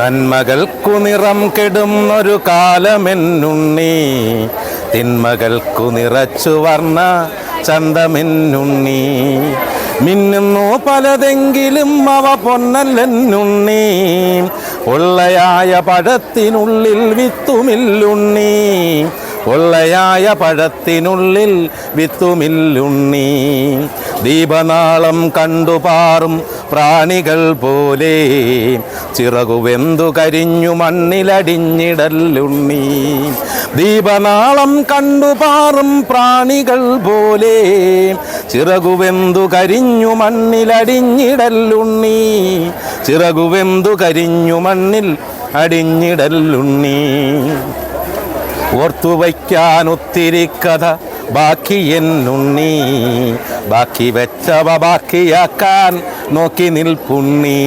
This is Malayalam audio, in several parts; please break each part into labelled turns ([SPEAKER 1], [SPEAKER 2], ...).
[SPEAKER 1] നന്മകൾക്കു നിറം കെടുന്നൊരു കാലമെന്നുണ്ണി. തിന്മകൾക്കു നിറച്ചു വർണ ചന്തമെന്നുണ്ണി. മിന്നുന്നു പലതെങ്കിലും അവ പൊന്നല്ലെന്നുണ്ണി. ഉള്ളയായ പഴത്തിനുള്ളിൽ വിത്തുമില്ലുണ്ണി. ഉള്ളയായ പഴത്തിനുള്ളിൽ വിത്തുമില്ലുണ്ണി. ദീപനാളം കണ്ടുപാറും പ്രാണികൾ പോലെ. ചിറകുവെന്തു കരിഞ്ഞു മണ്ണിലടിഞ്ഞിടല്ലുണ്ണി ദീപനാളം കണ്ടുപാറും പ്രാണികൾ പോലെ. ചിറകുവെന്തു കരിഞ്ഞു മണ്ണിലടിഞ്ഞിടല്ലുണ്ണി ചിറകുവെന്തു കരിഞ്ഞു മണ്ണിൽ അടിഞ്ഞിടല്ലുണ്ണി ഓർത്തു വയ്ക്കാനൊത്തിരി കഥ. ബാക്കി എന്നുണ്ണി ബാക്കി വെച്ചവ ബാക്കിയാക്കാൻ നോക്കി നിൽപ്പുണ്ണി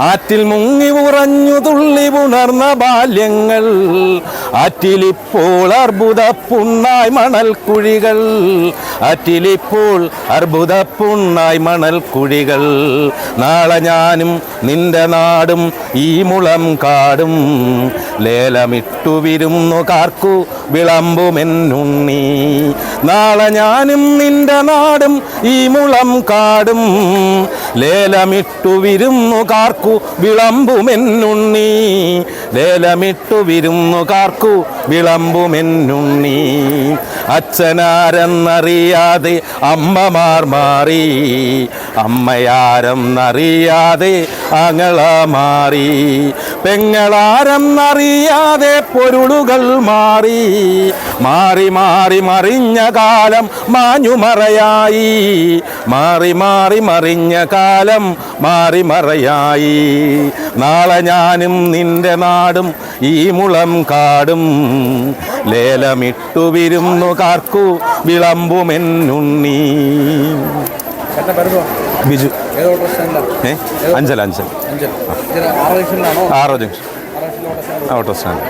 [SPEAKER 1] ആറ്റിൽ മുങ്ങി ഉറഞ്ഞു തുള്ളി ഉണർന്ന ബാല്യങ്ങൾ. ആറ്റിലിപ്പോൾ അർബുദ പുണ്ണായി മണൽ കുഴികൾ. ആറ്റിലിപ്പോൾ അർബുദ പുണ്ണായി മണൽ കുഴികൾ. നാളെ ഞാനും നിന്റെ നാടും ഈ മുളം കാടും. ലേലമിട്ടു വിരുന്നു കാർക്കു വിളമ്പുമെന്നുണ്ണി. നാളെ ഞാനും നിന്റെ നാടും ഈ മുളം കാടും. ലേലമിട്ടു വിരുന്നു കാർക്കു വിളമ്പുമെന്നുണ്ണി. ലേലമിട്ടു വിരുന്നു കാർക്കു വിളമ്പുമെന്നുണ്ണി അച്ഛനാരെന്നറിയാതെ അമ്മമാർ മാറി അമ്മയാരെന്നറിയാതെ അങ്ങള മാറി പെങ്ങളാരെന്നറിയാതെ പൊരുളുകൾ മാറി മാറി മാറി മറിഞ്ഞ കാലം മാഞ്ഞുമറയായി മാറി മാറി മറിഞ്ഞ കാലം മാറി മറയായി. നാളെ ഞാനും നിന്റെ നാടും ഈ മുളം കാടും ലേലമിട്ടു വിരുന്നു കാർക്കു വിളമ്പുമെന്നുണ്ണി. ബിജു. ഏ? അഞ്ചൽ അഞ്ചൽ.
[SPEAKER 2] ആറ്
[SPEAKER 1] ജംഗ്ഷൻ ഓട്ടോ സ്റ്റാൻഡ്.